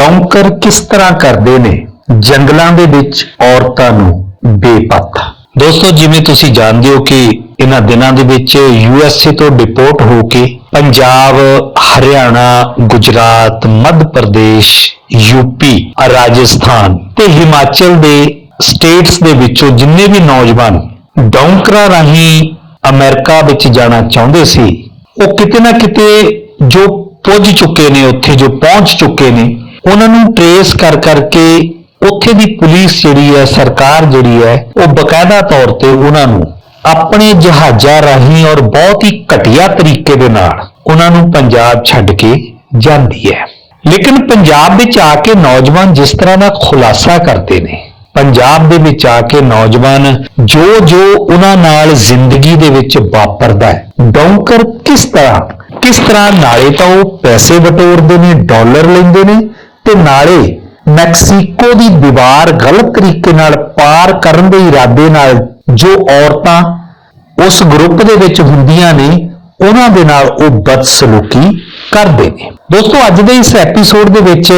ਡੌਂਕਰ ਕਿਸ ਤਰ੍ਹਾਂ ਕਰਦੇ ਨੇ? ਜੰਗਲਾਂ ਦੇ ਵਿੱਚ ਔਰਤਾਂ ਨੂੰ ਬੇਪੱਤ ਦੋਸਤੋ, ਜਿਵੇਂ ਤੁਸੀਂ ਜਾਣਦੇ ਹੋ ਕਿ ਇਹਨਾਂ ਦਿਨਾਂ ਦੇ ਵਿੱਚ ਯੂਐਸਏ ਤੋਂ ਡਿਪੋਰਟ ਹੋ ਕੇ ਪੰਜਾਬ, ਹਰਿਆਣਾ, ਗੁਜਰਾਤ, ਮੱਧ ਪ੍ਰਦੇਸ਼ ਯੂਪੀ ਰਾਜਸਥਾਨ ਤੇ ਹਿਮਾਚਲ ਦੇ ਸਟੇਟਸ ਦੇ ਵਿੱਚੋਂ ਜਿੰਨੇ ਵੀ ਨੌਜਵਾਨ ਡੌਂਕਰਾਂ ਰਾਹੀਂ ਅਮਰੀਕਾ ਵਿੱਚ ਜਾਣਾ ਚਾਹੁੰਦੇ ਸੀ, ਉਹ ਕਿਤੇ ਨਾ ਕਿਤੇ ਜੋ ਪੁੱਜ ਚੁੱਕੇ ਨੇ, ਉੱਥੇ ਜੋ ਪਹੁੰਚ ਚੁੱਕੇ ਨੇ ਉਹਨਾਂ ਨੂੰ ਟਰੇਸ ਕਰ ਕਰਕੇ ਉੱਥੇ ਦੀ ਪੁਲਿਸ ਜਿਹੜੀ ਹੈ, ਸਰਕਾਰ ਜਿਹੜੀ ਹੈ, ਉਹ ਬਕਾਇਦਾ ਤੌਰ ਤੇ ਉਹਨਾਂ ਨੂੰ ਆਪਣੇ ਜਹਾਜ਼ਾਂ ਰਾਹੀਂ ਔਰ ਬਹੁਤ ਹੀ ਘਟੀਆ ਤਰੀਕੇ ਦੇ ਨਾਲ ਉਹਨਾਂ ਨੂੰ ਪੰਜਾਬ ਛੱਡ ਕੇ ਜਾਂਦੀ ਹੈ। ਲੇਕਿਨ ਪੰਜਾਬ ਵਿੱਚ ਆ ਕੇ ਨੌਜਵਾਨ ਜਿਸ ਤਰ੍ਹਾਂ ਦਾ ਖੁਲਾਸਾ ਕਰਦੇ ਨੇ, ਪੰਜਾਬ ਦੇ ਵਿੱਚ ਆ ਕੇ ਨੌਜਵਾਨ ਜੋ ਜੋ ਉਹਨਾਂ ਨਾਲ ਜ਼ਿੰਦਗੀ ਦੇ ਵਿੱਚ ਵਾਪਰਦਾ ਹੈ, ਡੌਂਕਰ ਕਿਸ ਤਰ੍ਹਾਂ? ਕਿਸ ਤਰ੍ਹਾਂ ਨਾਲੇ ਤਾਂ ਉਹ ਪੈਸੇ ਬਟੋਰਦੇ ਨੇ, ਡਾਲਰ ਲੈਂਦੇ ਨੇ ਤੇ ਨਾਲੇ ਮੈਕਸੀਕੋ ਦੀ ਦੀਵਾਰ ਗਲਤ ਤਰੀਕੇ ਨਾਲ ਪਾਰ ਕਰਨ ਦੇ ਇਰਾਦੇ ਨਾਲ ਜੋ ਔਰਤਾਂ ਉਸ ਗਰੁੱਪ ਦੇ ਵਿੱਚ ਹੁੰਦੀਆਂ ਨੇ, ਉਹਨਾਂ ਦੇ ਨਾਲ ਉਹ ਬਦਸਲੂਕੀ ਕਰਦੇ ਨੇ। ਦੋਸਤੋ, ਅੱਜ ਦੇ ਇਸ ਐਪੀਸੋਡ ਦੇ ਵਿੱਚ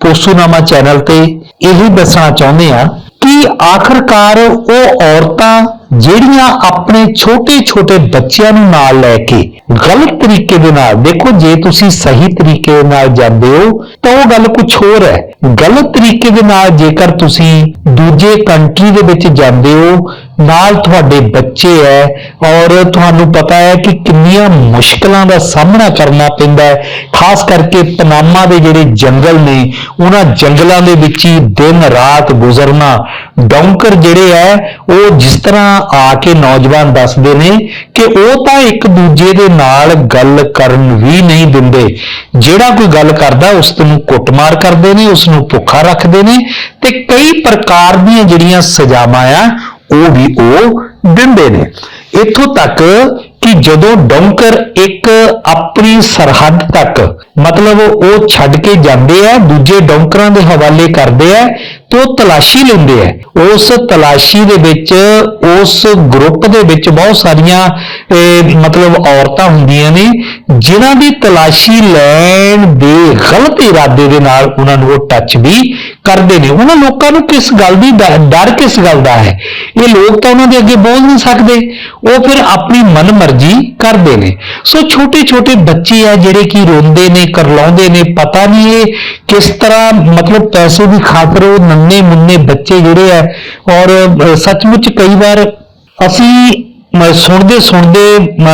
ਪੋਸੂਨਾਮਾ ਚੈਨਲ ਤੇ ਇਹੀ ਦੱਸਣਾ ਚਾਹੁੰਦੇ ਆ ਕਿ ਆਖਰਕਾਰ ਉਹ ਔਰਤਾਂ ਜਿਹੜੀਆਂ ਆਪਣੇ ਛੋਟੇ-ਛੋਟੇ ਬੱਚਿਆਂ ਨੂੰ ਨਾਲ ਲੈ ਕੇ ਗਲਤ ਤਰੀਕੇ ਦੇ ਨਾਲ, ਦੇਖੋ ਜੇ ਤੁਸੀਂ ਸਹੀ ਤਰੀਕੇ ਦੇ ਨਾਲ ਜਾਂਦੇ ਹੋ, ਤਾਂ ਉਹ ਗੱਲ ਕੁਝ ਹੋਰ ਹੈ। ਗਲਤ ਤਰੀਕੇ ਦੇ ਨਾਲ ਜੇਕਰ ਤੁਸੀਂ ਦੂਜੇ ਕੰਟਰੀ ਦੇ ਵਿੱਚ ਜਾਂਦੇ ਹੋ, ਨਾਲ ਤੁਹਾਡੇ ਬੱਚੇ ਹੈ ਔਰ ਤੁਹਾਨੂੰ ਪਤਾ ਹੈ ਕਿ ਕਿੰਨੀਆਂ ਮੁਸ਼ਕਲਾਂ ਦਾ ਸਾਹਮਣਾ ਕਰਨਾ ਪੈਂਦਾ ਹੈ, ਖਾਸ ਕਰਕੇ ਪਨਾਮਾ ਦੇ ਜਿਹੜੇ ਜੰਗਲ ਨੇ, ਉਹਨਾਂ ਜੰਗਲਾਂ ਦੇ ਵਿੱਚ ਹੀ ਦਿਨ ਰਾਤ ਗੁਜ਼ਰਨਾ, ਡੌਂਕਰ ਜਿਹੜੇ ਹੈ, ਉਹ ਜਿਸ ਤਰ੍ਹਾਂ ਆ ਕੇ ਨੌਜਵਾਨ ਦੱਸਦੇ ਨੇ ਕਿ ਉਹ ਤਾਂ ਇੱਕ ਦੂਜੇ ਦੇ ਨਾਲ ਗੱਲ ਕਰਨ ਵੀ ਨਹੀਂ ਦਿੰਦੇ। ਜਿਹੜਾ ਕੋਈ ਗੱਲ ਕਰਦਾ, ਉਸ ਨੂੰ ਕੁੱਟਮਾਰ ਕਰਦੇ ਨੇ, ਉਸ ਨੂੰ ਭੁੱਖਾ ਰੱਖਦੇ ਨੇ ਤੇ ਕਈ ਪ੍ਰਕਾਰ ਦੀਆਂ ਜਿਹੜੀਆਂ ਸਜ਼ਾਵਾਂ ਆ, ਉਹ ਵੀ ਉਹ ਦਿੰਦੇ ਨੇ। ਇੱਥੋਂ ਤੱਕ ਕਿ ਜਦੋਂ ਡੌਂਕਰ ਇੱਕ ਆਪਣੀ ਸਰਹੱਦ ਤੱਕ ਮਤਲਬ ਉਹ ਛੱਡ ਕੇ ਜਾਂਦੇ ਆ ਦੂਜੇ ਡੌਂਕਰਾਂ ਦੇ ਹਵਾਲੇ ਕਰਦੇ ਆ ਤੇ ਉਹ ਤਲਾਸ਼ੀ ਲੈਂਦੇ ਆ। ਉਸ ਤਲਾਸ਼ੀ ਦੇ ਵਿੱਚ ਉਸ ਗਰੁੱਪ ਦੇ ਵਿੱਚ ਬਹੁਤ ਸਾਰੀਆਂ ਇਹ, ਮਤਲਬ ਔਰਤਾਂ ਹੁੰਦੀਆਂ ਨੇ ਜਿਨ੍ਹਾਂ ਦੀ ਤਲਾਸ਼ੀ ਲੈਣ ਦੇ ਗਲਤ ਇਰਾਦੇ ਦੇ ਨਾਲ ਉਹਨਾਂ ਨੂੰ ਉਹ ਟੱਚ ਵੀ ਕਰਦੇ ਨੇ। ਉਹਨਾਂ ਲੋਕਾਂ ਨੂੰ ਕਿਸ ਗੱਲ ਦੀ ਡਰ ਕਿਸ ਗੱਲ ਦਾ ਹੈ? ਇਹ ਲੋਕ ਤਾਂ ਉਹਨਾਂ ਦੇ ਅੱਗੇ ਬੋਲ ਨਹੀਂ ਸਕਦੇ। ਉਹ ਫਿਰ ਆਪਣੀ ਮਨਮਰਜ਼ੀ ਕਰਦੇ ਨੇ। ਸੋ ਛੋਟੇ ਛੋਟੇ ਬੱਚੇ ਆ ਜਿਹੜੇ ਕਿ ਰੋਂਦੇ ਨੇ, ਕਰਲਾਉਂਦੇ ਨੇ, ਪਤਾ ਨਹੀਂ ਇਹ ਕਿਸ ਤਰ੍ਹਾਂ, ਮਤਲਬ ਪੈਸੇ ਦੀ ਖਾਤਰ ਉਹ ਨੰਨੇ ਮੁੰਨੇ ਬੱਚੇ ਜਿਹੜੇ ਆ, ਔਰ ਸੱਚਮੁੱਚ ਕਈ ਵਾਰ ਅਸੀਂ ਸੁਣਦੇ ਸੁਣਦੇ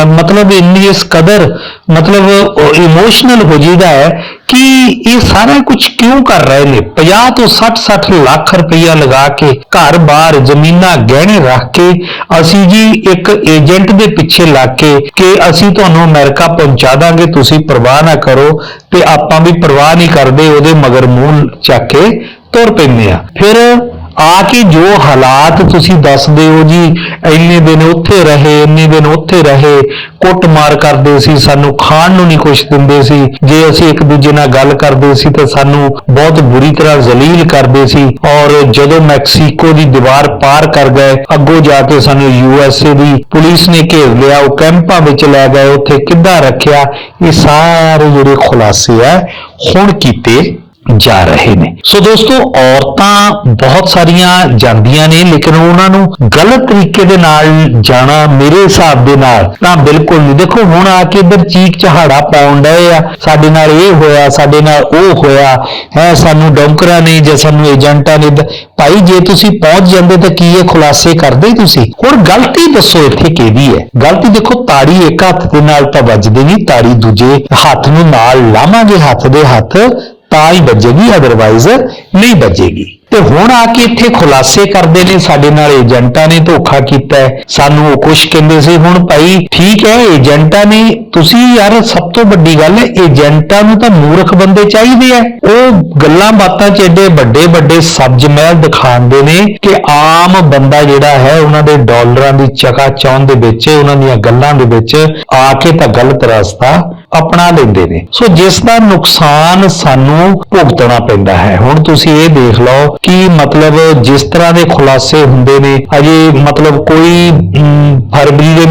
ਮਤਲਬ ਇੰਨੀ ਇਸ ਕਦਰ, ਮਤਲਬ ਇਮੋਸ਼ਨਲ ਹੋ ਜੀਦਾ ਹੈ ਕਿ ਇਹ ਸਾਰਾ ਕੁਝ ਕਿਉਂ ਕਰ ਰਹੇ ਨੇ? 50 ਤੋਂ 60 60 ਲੱਖ ਰੁਪਈਆ ਲਗਾ ਕੇ ਘਰ-ਬਾਰ ਜ਼ਮੀਨਾਂ ਗਹਿਣੇ ਰੱਖ ਕੇ ਅਸੀਂ ਜੀ ਇੱਕ ਏਜੰਟ ਦੇ ਪਿੱਛੇ ਲੱਗ ਕੇ ਕਿ ਅਸੀਂ ਤੁਹਾਨੂੰ ਅਮਰੀਕਾ ਪਹੁੰਚਾ ਦਾਂਗੇ, ਤੁਸੀਂ ਪਰਵਾਹ ਨਾ ਕਰੋ ਤੇ ਆਪਾਂ ਵੀ ਪਰਵਾਹ ਨਹੀਂ ਕਰਦੇ, ਉਹਦੇ ਮਗਰ ਮੂੰਹ ਚੱਕ ਕੇ ਤੁਰ ਪੈਂਦੇ ਆ ਫਿਰ ਆ ਕੇ ਜੋ ਹਾਲਾਤ ਤੁਸੀਂ ਦੱਸਦੇ ਹੋ ਜੀ, ਇੰਨੇ ਦਿਨ ਉੱਥੇ ਰਹੇ, ਇੰਨੇ ਦਿਨ ਉੱਥੇ ਰਹੇ, ਕੁੱਟਮਾਰ ਕਰਦੇ ਸੀ, ਸਾਨੂੰ ਖਾਣ ਨੂੰ ਨਹੀਂ ਕੁਛ ਦਿੰਦੇ ਸੀ। ਜੇ ਅਸੀਂ ਇੱਕ ਦੂਜੇ ਨਾਲ ਗੱਲ ਕਰਦੇ ਸੀ ਤਾਂ ਸਾਨੂੰ ਬਹੁਤ ਬੁਰੀ ਤਰ੍ਹਾਂ ਜ਼ਲੀਲ ਕਰਦੇ ਸੀ। ਔਰ ਜਦੋਂ ਮੈਕਸੀਕੋ ਦੀ ਦੀਵਾਰ ਪਾਰ ਕਰ ਗਏ, ਅੱਗੋਂ ਜਾ ਕੇ ਸਾਨੂੰ ਯੂਐਸਏ ਦੀ ਪੁਲਿਸ ਨੇ ਘੇਰ ਲਿਆ, ਉਹ ਕੈਂਪਾਂ ਵਿੱਚ ਲੈ ਗਏ, ਉੱਥੇ ਕਿੱਦਾਂ ਰੱਖਿਆ, ਇਹ ਸਾਰੇ ਜਿਹੜੇ ਖੁਲਾਸੇ ਆ, ਹੁਣ ਕੀਤੇ ਜਾ ਰਹੇ ਨੇ। ਸੋ ਦੋਸਤੋ, ਔਰਤਾਂ ਬਹੁਤ ਸਾਰੀਆਂ ਜਾਂਦੀਆਂ ਨੇ, ਲੇਕਿਨ ਉਹਨਾਂ ਨੂੰ ਗਲਤ ਤਰੀਕੇ ਦੇ ਨਾਲ ਜਾਣਾ ਮੇਰੇ ਹਿਸਾਬ ਦੇ ਨਾਲ ਤਾਂ ਬਿਲਕੁਲ ਨਹੀਂ। ਦੇਖੋ, ਹੁਣ ਆ ਕੇ ਇੱਧਰ ਚੀਕ ਚਹਾੜਾ ਪਾਉਣ ਡਏ ਆ। ਸਾਡੇ ਨਾਲ ਇਹ ਹੋਇਆ, ਸਾਡੇ ਨਾਲ ਉਹ ਹੋਇਆ। ਹੈ, ਸਾਨੂੰ ਡੌਂਕਰਾਂ ਨੇ ਜਾਂ ਸਾਨੂੰ ਏਜੰਟਾਂ ਨੇ ਭਾਈ, ਜੇ ਤੁਸੀਂ ਪਹੁੰਚ ਜਾਂਦੇ ਤਾਂ ਕੀ ਇਹ ਖੁਲਾਸੇ ਕਰਦੇ ਤੁਸੀਂ? ਹੁਣ ਗਲਤੀ ਦੱਸੋ ਇੱਥੇ ਕਿਹਦੀ ਹੈ? ਗਲਤੀ ਦੇਖੋ, ਤਾੜੀ ਇੱਕ ਹੱਥ ਦੇ ਨਾਲ ਤਾਂ ਵੱਜਦੀ ਨਹੀਂ, ਤਾੜੀ ਦੂਜੇ ਹੱਥ ਨੂੰ ਨਾਲ ਲਾਵਾਂਗੇ, ਹੱਥ ਦੇ ਹੱਥ। ਤਾਂ ਹੀ ਵੱਜੇਗੀ ਅਦਰਵਾਈਜ਼ ਨਹੀਂ ਵੱਜੇਗੀ। ਤੇ ਹੁਣ ਆ ਕੇ ਇੱਥੇ ਖੁਲਾਸੇ ਕਰਦੇ ਨੇ, ਸਾਡੇ ਨਾਲ ਏਜੰਟਾਂ ਨੇ ਧੋਖਾ ਕੀਤਾ ਸਾਨੂੰ ਉਹ ਕੁਛ ਕਹਿੰਦੇ ਸੀ, ਹੁਣ ਭਾਈ ਠੀਕ ਹੈ, ਏਜੰਟਾਂ ਨੇ ਤੁਸੀਂ ਯਾਰ ਸਭ ਤੋਂ ਵੱਡੀ ਗੱਲ ਹੈ ਏਜੰਟਾਂ ਨੂੰ ਤਾਂ ਮੂਰਖ ਬੰਦੇ ਚਾਹੀਦੇ ਆ। ਉਹ ਗੱਲਾਂ ਬਾਤਾਂ 'ਚ ਏਡੇ ਵੱਡੇ ਵੱਡੇ ਸਬਜ਼ ਮਹਿਲ ਦਿਖਾਉਂਦੇ ਨੇ ਕਿ ਆਮ ਬੰਦਾ ਜਿਹੜਾ ਹੈ, ਉਹਨਾਂ ਦੇ ਡਾਲਰਾਂ ਦੀ ਚਕਾ ਚੌਂਦ ਦੇ ਵਿੱਚ, ਉਹਨਾਂ ਦੀਆਂ ਗੱਲਾਂ ਦੇ ਵਿੱਚ ਆ ਕੇ ਤਾਂ ਗਲਤ ਰਸਤਾ ਅਪਣਾ ਲੈਂਦੇ ਨੇ। ਸੋ ਜਿਸ ਦਾ ਨੁਕਸਾਨ ਸਾਨੂੰ ਭੁਗਤਣਾ ਪੈਂਦਾ ਹੈ। ਹੁਣ ਤੁਸੀਂ ਇਹ ਦੇਖ ਲਓ ਕਿ ਮਤਲਬ ਜਿਸ ਤਰ੍ਹਾਂ ਦੇ ਖੁਲਾਸੇ ਹੁੰਦੇ ਨੇ, ਅਜੇ ਮਤਲਬ ਕੋਈ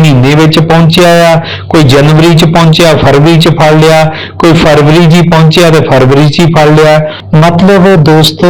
ਮਹੀਨੇ ਵਿੱਚ ਪਹੁੰਚਿਆ ਆ, ਕੋਈ ਜਨਵਰੀ 'ਚ ਪਹੁੰਚਿਆ, ਫਰਵਰੀ 'ਚ ਫੜ ਲਿਆ, ਕੋਈ ਫਰਵਰੀ 'ਚ ਪਹੁੰਚਿਆ ਤੇ ਫਰਵਰੀ 'ਚ ਹੀ ਫੜ ਲਿਆ। ਮਤਲਬ ਦੋਸਤੋ,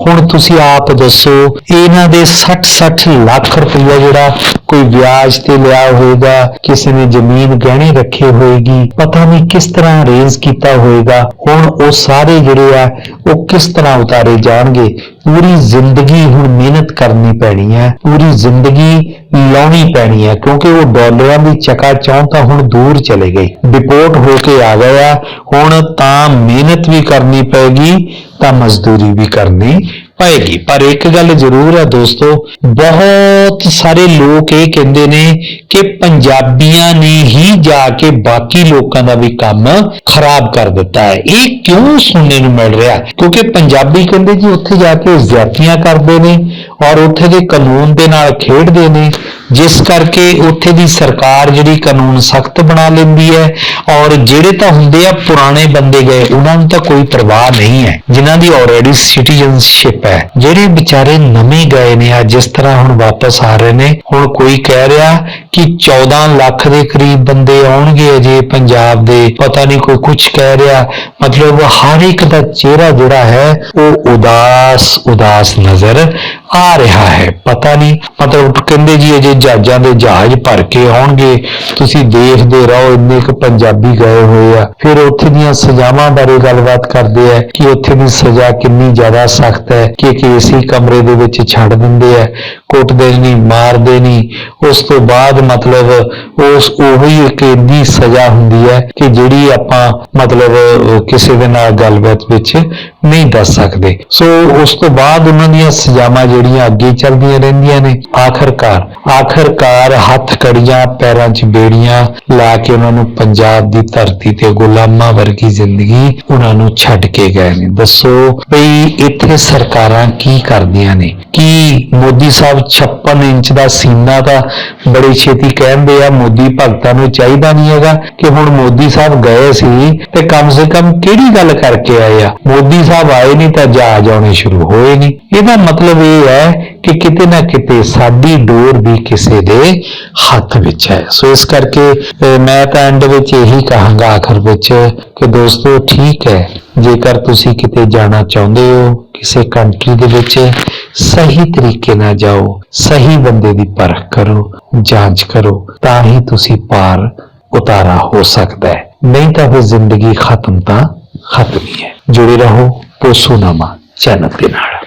ਹੁਣ ਤੁਸੀਂ ਆਪ ਦੱਸੋ, ਇਹਨਾਂ ਦੇ 60-60 ਲੱਖ ਰੁਪਈਆ ਜਿਹੜਾ ਕੋਈ ਵਿਆਜ ਤੇ ਲਿਆ ਹੋਏਗਾ, ਕਿਸੇ ਨੇ ਜ਼ਮੀਨ ਗਹਿਣੇ ਰੱਖੇ ਹੋਏਗੀ, ਪਤਾ ਨਹੀਂ ਕਿਸ ਤਰ੍ਹਾਂ ਅਰੇਂਜ ਕੀਤਾ ਹੋਏਗਾ, ਹੁਣ ਉਹ ਸਾਰੇ ਜਿਹੜੇ ਆ, ਉਹ ਕਿਸ ਤਰ੍ਹਾਂ ਉਤਾਰੇ ਜਾਣਗੇ? ਪੂਰੀ ਜ਼ਿੰਦਗੀ ਹੁਣ ਮਿਹਨਤ ਕਰਨੀ ਪੈਣੀ ਹੈ, ਪੂਰੀ ਜ਼ਿੰਦਗੀ ਲਾਉਣੀ ਪੈਣੀ ਹੈ, ਕਿਉਂਕਿ ਉਹ ਡਾਲਰਾਂ ਦੀ ਚਕਾ ਚੌਂ ਤਾਂ ਹੁਣ ਦੂਰ ਚਲੇ ਗਏ। ਡਿਪੋਰਟ ਹੋ ਕੇ ਆ ਗਿਆ ਹੁਣ ਤਾਂ ਮਿਹਨਤ ਵੀ ਕਰਨੀ ਪੈਗੀ, ਤਾਂ ਮਜ਼ਦੂਰੀ ਵੀ ਕਰਨੀ ਪਏਗੀ। ਪਰ ਇੱਕ ਗੱਲ ਜ਼ਰੂਰ ਹੈ ਦੋਸਤੋ, ਬਹੁਤ ਸਾਰੇ ਲੋਕ ਇਹ ਕਹਿੰਦੇ ਨੇ ਕਿ ਪੰਜਾਬੀਆਂ ਨੇ ਹੀ ਜਾ ਕੇ ਬਾਕੀ ਲੋਕਾਂ ਦਾ ਵੀ ਕੰਮ ਖਰਾਬ ਕਰ ਦਿੱਤਾ ਹੈ। ਇਹ ਕਿਉਂ ਸੁਣਨ ਨੂੰ ਮਿਲ ਰਿਹਾ? ਕਿਉਂਕਿ ਪੰਜਾਬੀ ਕਹਿੰਦੇ ਜੀ, ਉੱਥੇ ਜਾ ਕੇ ਜ਼ਿਆਤੀਆਂ ਕਰਦੇ ਨੇ ਔਰ ਉੱਥੇ ਦੇ ਕਾਨੂੰਨ ਦੇ ਨਾਲ ਖੇਡਦੇ ਨੇ। ਜਿਸ ਕਰਕੇ ਉੱਥੇ ਦੀ ਸਰਕਾਰ ਜਿਹੜੀ ਕਾਨੂੰਨ ਸਖਤ ਬਣਾ ਲੈਂਦੀ ਹੈ ਔਰ ਜਿਹੜੇ ਤਾਂ ਹੁੰਦੇ ਆ ਪੁਰਾਣੇ ਬੰਦੇ ਗਏ, ਉਹਨਾਂ ਨੂੰ ਤਾਂ ਕੋਈ ਪਰਵਾਹ ਨਹੀਂ ਹੈ। ਜਿਨ੍ਹਾਂ ਦੀ ਆਲਰੇਡੀ ਸਿਟੀਜ਼ਨਸ਼ਿਪ ਹੈ, ਜਿਹੜੇ ਵਿਚਾਰੇ ਨਵੇਂ ਗਏ ਨੇ ਆ, ਜਿਸ ਤਰ੍ਹਾਂ ਹੁਣ ਵਾਪਸ ਆ ਰਹੇ ਨੇ, ਹੁਣ ਕੋਈ ਕਹਿ ਰਿਹਾ ਕਿ 14 ਲੱਖ ਦੇ ਕਰੀਬ ਬੰਦੇ ਆਉਣਗੇ ਅਜੇ ਪੰਜਾਬ ਦੇ, ਪਤਾ ਨਹੀਂ ਕੋਈ ਕੁਝ ਕਹਿ ਰਿਹਾ। ਮਤਲਬ ਹਰ ਇੱਕ ਦਾ ਚਿਹਰਾ ਜਿਹੜਾ ਹੈ, ਉਹ ਉਦਾਸ ਉਦਾਸ ਨਜ਼ਰ ਆ ਰਿਹਾ ਹੈ। ਪਤਾ ਨਹੀਂ, ਮਤਲਬ ਕਹਿੰਦੇ ਜੀ, ਅਜੇ ਜਹਾਜ਼ਾਂ ਦੇ ਜਹਾਜ਼ ਭਰ ਕੇ ਆਉਣਗੇ। ਤੁਸੀਂ ਦੇਖਦੇ ਰਹੋ, ਇੰਨੇ ਕੁ ਪੰਜਾਬੀ ਗਏ ਹੋਏ ਆ। ਫਿਰ ਉੱਥੇ ਦੀਆਂ ਸਜ਼ਾਵਾਂ ਬਾਰੇ ਗੱਲਬਾਤ ਕਰਦੇ ਆ ਕਿ ਉੱਥੇ ਦੀ ਸਜ਼ਾ ਕਿੰਨੀ ਜ਼ਿਆਦਾ ਸਖਤ ਹੈ, ਕਿ ਕਿ ਏਸੀ ਕਮਰੇ ਦੇ ਵਿੱਚ ਛੱਡ ਦਿੰਦੇ ਆ। ਕੁੱਟਦੇ ਨਹੀਂ ਮਾਰਦੇ ਨਹੀਂ ਉਸ ਤੋਂ ਬਾਅਦ ਮਤਲਬ ਉਸ, ਉਹੀ ਇੱਕ ਇੰਨੀ ਸਜ਼ਾ ਹੁੰਦੀ ਹੈ ਕਿ ਜਿਹੜੀ ਆਪਾਂ ਮਤਲਬ ਕਿਸੇ ਦੇ ਨਾਲ ਗੱਲਬਾਤ ਵਿੱਚ ਨਹੀਂ ਦੱਸ ਸਕਦੇ। ਸੋ ਉਸ ਤੋਂ ਬਾਅਦ ਉਹਨਾਂ ਦੀਆਂ ਸਜ਼ਾਵਾਂ ਜਿਹੜੀਆਂ ਅੱਗੇ ਚੱਲਦੀਆਂ ਰਹਿੰਦੀਆਂ ਨੇ, ਆਖਰਕਾਰ ਆਖਰਕਾਰ ਹੱਥ ਕੜੀਆਂ, ਪੈਰਾਂ 'ਚ ਬੇੜੀਆਂ ਲਾ ਕੇ ਉਹਨਾਂ ਨੂੰ ਪੰਜਾਬ ਦੀ ਧਰਤੀ ਤੇ ਗੁਲਾਮਾਂ ਵਰਗੀ ਜ਼ਿੰਦਗੀ ਉਹਨਾਂ ਨੂੰ ਛੱਡ ਕੇ ਗਏ ਨੇ। ਦੱਸੋ ਭਈ ਇੱਥੇ ਸਰਕਾਰਾਂ ਕੀ ਕਰਦੀਆਂ ਨੇ? ਕੀ ਮੋਦੀ ਸਾਹਿਬ 56 ਇੰਚ ਦਾ ਸੀਨਾ ਤਾਂ ਬੜੀ ਛੇਤੀ ਕਹਿੰਦੇ ਆ, ਮੋਦੀ ਭਗਤਾਂ ਨੂੰ ਚਾਹੀਦਾ ਨਹੀਂ ਹੈਗਾ ਕਿ ਹੁਣ ਮੋਦੀ ਸਾਹਿਬ ਗਏ ਸੀ ਤੇ ਕਮ ਸੇ ਕਮ ਕਿਹੜੀ ਗੱਲ ਕਰਕੇ ਆਏ ਆ? ਮੋਦੀ ਸਾਹਿਬ ਆਏ ਨਹੀਂ ਤਾਂ ਜਹਾਜ਼ ਆਉਣੇ ਸ਼ੁਰੂ ਹੋਏ ਨਹੀਂ। ਇਹਦਾ ਮਤਲਬ ਇਹ ਹੈ ਕਿ ਕਿਤੇ ਨਾ ਕਿਤੇ ਸਾਡੀ ਡੋਰ ਵੀ ਕਿਸੇ ਦੇ ਹੱਥ ਵਿੱਚ ਹੈ। ਸੋ ਇਸ ਕਰਕੇ ਮੈਂ ਤਾਂ ਐਂਡ ਵਿੱਚ ਇਹੀ ਕਹਾਂਗਾ ਆਖਰ ਵਿੱਚ ਕਿ ਦੋਸਤੋ ਠੀਕ ਹੈ, ਜੇਕਰ ਤੁਸੀਂ ਕਿਤੇ ਜਾਣਾ ਚਾਹੁੰਦੇ ਹੋ ਕਿਸੇ ਕੰਟਰੀ ਦੇ ਵਿੱਚ, ਸਹੀ ਤਰੀਕੇ ਨਾਲ ਜਾਓ, ਸਹੀ ਬੰਦੇ ਦੀ ਪਰਖ ਕਰੋ, ਜਾਂਚ ਕਰੋ, ਤਾਂ ਹੀ ਤੁਸੀਂ ਪਾਰ ਉਤਾਰਾ ਹੋ ਸਕਦਾ ਹੈ। ਨਹੀਂ ਤਾਂ ਫਿਰ ਜ਼ਿੰਦਗੀ ਖਤਮ ਤਾਂ ਖਤਮ ਹੀ ਹੈ। ਜੁੜੇ ਰਹੋ। ਪੋਸੂਨਾਮਾ ਚੈਨਲ ਦੇ ਨਾਲ।